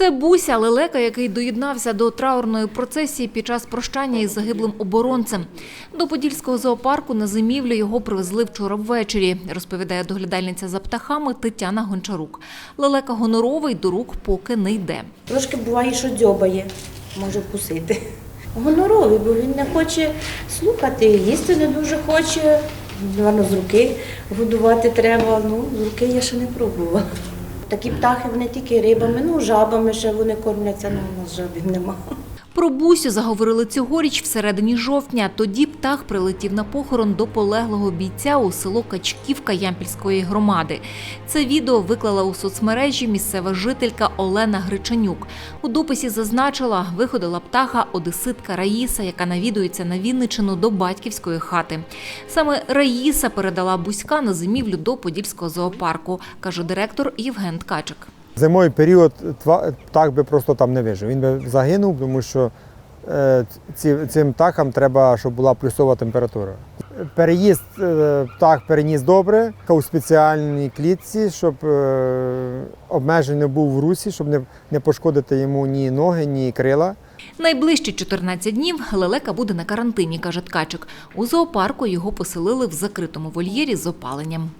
Це Буся лелека, який доєднався до траурної процесії під час прощання із загиблим оборонцем. До Подільського зоопарку на зимівлю його привезли вчора ввечері, розповідає доглядальниця за птахами Тетяна Гончарук. Лелека гоноровий до рук поки не йде. Трошки буває, що дзьобає, може вкусити. Гоноровий, бо він не хоче слухати, їсти не дуже хоче. Напевно, з руки годувати треба. Ну, з руки я ще не пробувала. Такі птахи вони тільки рибами, ну жабами ще вони кормляться, ну у нас жабів нема. Про Бусю заговорили цьогоріч всередині жовтня. Тоді птах прилетів на похорон до полеглого бійця у село Качківка Ямпільської громади. Це відео виклала у соцмережі місцева жителька Олена Гричанюк. У дописі зазначила, виходила птаха одеситка Раїса, яка навідується на Вінничину до батьківської хати. Саме Раїса передала Буська на зимівлю до Подільського зоопарку, каже директор Євген Ткачик. Зимовий період тва- птах би просто там не вижив. Він би загинув, тому що е, ці, цим птахам треба, щоб була плюсова температура. Переїзд е, птах переніс добре у спеціальній клітці, щоб е, обмежень був в русі, щоб не, не пошкодити йому ні ноги, ні крила. Найближчі 14 днів лелека буде на карантині, каже Ткачик. У зоопарку його поселили в закритому вольєрі з опаленням.